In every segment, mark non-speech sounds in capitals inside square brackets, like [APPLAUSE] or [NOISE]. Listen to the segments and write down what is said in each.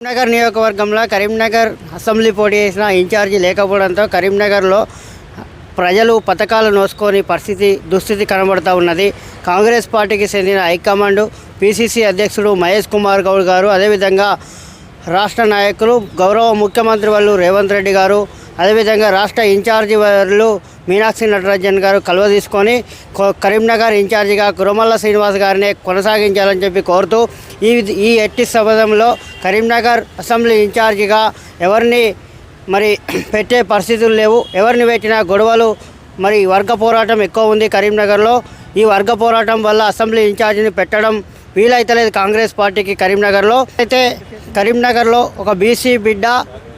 కరీంనగర్ నియోజకవర్గంలో కరీంనగర్ అసెంబ్లీ పోటీ చేసిన ఇన్ఛార్జి లేకపోవడంతో కరీంనగర్లో ప్రజలు పథకాలు నోసుకొని పరిస్థితి దుస్థితి కనబడుతూ ఉన్నది. కాంగ్రెస్ పార్టీకి చెందిన హైకమాండ్ పిసిసి అధ్యక్షుడు మహేష్ కుమార్ గౌడ్ గారు అదేవిధంగా రాష్ట్ర నాయకులు గౌరవ ముఖ్యమంత్రి వాళ్ళు రేవంత్ రెడ్డి గారు అదేవిధంగా రాష్ట్ర ఇన్ఛార్జి వాళ్ళు మీనాక్షి నటరాజన్ గారు కలువ తీసుకొని కరీంనగర్ ఇన్ఛార్జిగా కురమల్ల శ్రీనివాస్ గారిని కొనసాగించాలని చెప్పి కోరుతూ ఈ ఈ ఎట్టి సమయంలో కరీంనగర్ అసెంబ్లీ ఇన్ఛార్జిగా ఎవరిని మరి [CLEARS THROAT] పెట్టే పరిస్థితులు లేవు. ఎవరిని పెట్టినా గొడవలు మరి వర్గ పోరాటం ఎక్కువ ఉంది కరీంనగర్లో. ఈ వర్గ పోరాటం వల్ల అసెంబ్లీ ఇన్ఛార్జిని పెట్టడం వీలైతలేదు కాంగ్రెస్ పార్టీకి కరీంనగర్లో. అయితే కరీంనగర్లో ఒక బీసీ బిడ్డ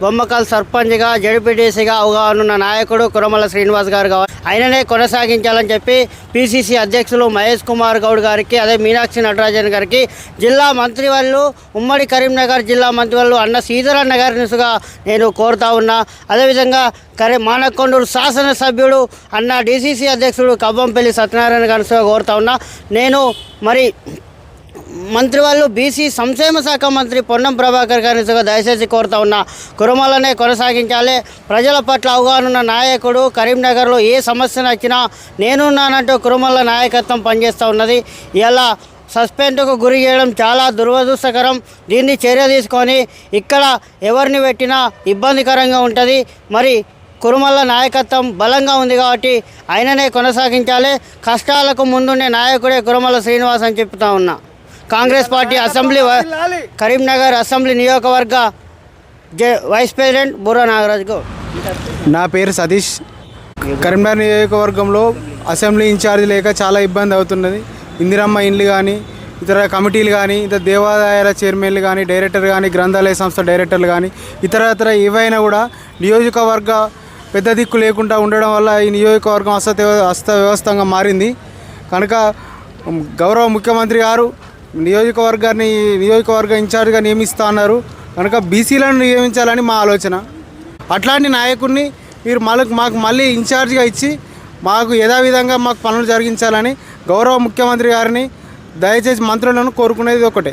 బొమ్మకల్ సర్పంచ్గా జడ్పీటీసీగా అవగాహన నాయకుడు కురమల శ్రీనివాస్ గారు కావాలి ఆయననే కొనసాగించాలని చెప్పి పిసిసి అధ్యక్షులు మహేష్ కుమార్ గౌడ్ గారికి అదే మీనాక్షి నటరాజన్ గారికి జిల్లా మంత్రి ఉమ్మడి కరీంనగర్ జిల్లా మంత్రి అన్న శ్రీధరన్న గారినిసుగా నేను కోరుతా ఉన్నా. అదేవిధంగా కరీ మానకొండూరు శాసనసభ్యుడు అన్న డిసిసి అధ్యక్షుడు కవ్వంపల్లి సత్యనారాయణ గారినిసుగా కోరుతా ఉన్నా. నేను మరి మంత్రి వాళ్ళు బీసీ సంక్షేమ శాఖ మంత్రి పొన్నం ప్రభాకర్ గారిని దయచేసి కోరుతా ఉన్నా కురుమలనే కొనసాగించాలి. ప్రజల పట్ల అవగాహన ఉన్న నాయకుడు కరీంనగర్లో ఏ సమస్య వచ్చినా నేనున్నానంటూ కురుమల నాయకత్వం పనిచేస్తూ ఉన్నది. ఇలా సస్పెండ్కు గురి చేయడం చాలా దురదృష్టకరం. దీన్ని చర్య తీసుకొని ఇక్కడ ఎవరిని పెట్టినా ఇబ్బందికరంగా ఉంటుంది. మరి కురుమల్ల నాయకత్వం బలంగా ఉంది కాబట్టి ఆయననే కొనసాగించాలి. కష్టాలకు ముందుండే నాయకుడే కురుమల శ్రీనివాస్ అని చెప్తా ఉన్నా. Congress party assembly Karimnagar assembly నియోజకవర్గ జె- వైస్ ప్రెసిడెంట్ బుర్రా నాగరాజ్ నా పేరు సతీష్. కరీంనగర్ నియోజకవర్గంలో అసెంబ్లీ ఇన్ఛార్జ్ లేక చాలా ఇబ్బంది అవుతున్నది. ఇందిరమ్మ ఇండ్లు కానీ ఇతర కమిటీలు కానీ ఇతర దేవాదాయాల చైర్మన్లు కానీ డైరెక్టర్ కానీ గ్రంథాలయ సంస్థ డైరెక్టర్లు కానీ ఇతర ఇతర ఏవైనా కూడా నియోజకవర్గ పెద్ద దిక్కు లేకుండా ఉండడం వల్ల ఈ నియోజకవర్గం అస్త అస్త వ్యవస్థంగా మారింది. కనుక గౌరవ ముఖ్యమంత్రి గారు నియోజకవర్గాన్ని నియోజకవర్గ ఇన్ఛార్జ్గా నియమిస్తా అన్నారు. కనుక బీసీలను నియమించాలని మా ఆలోచన. అట్లాంటి నాయకుడిని మీరు మళ్ళీ మాకు మళ్ళీ ఇన్ఛార్జ్గా ఇచ్చి మాకు యథావిధంగా మాకు పనులు జరిగించాలని గౌరవ ముఖ్యమంత్రి గారిని దయచేసి మంత్రులను కోరుకునేది ఒకటే.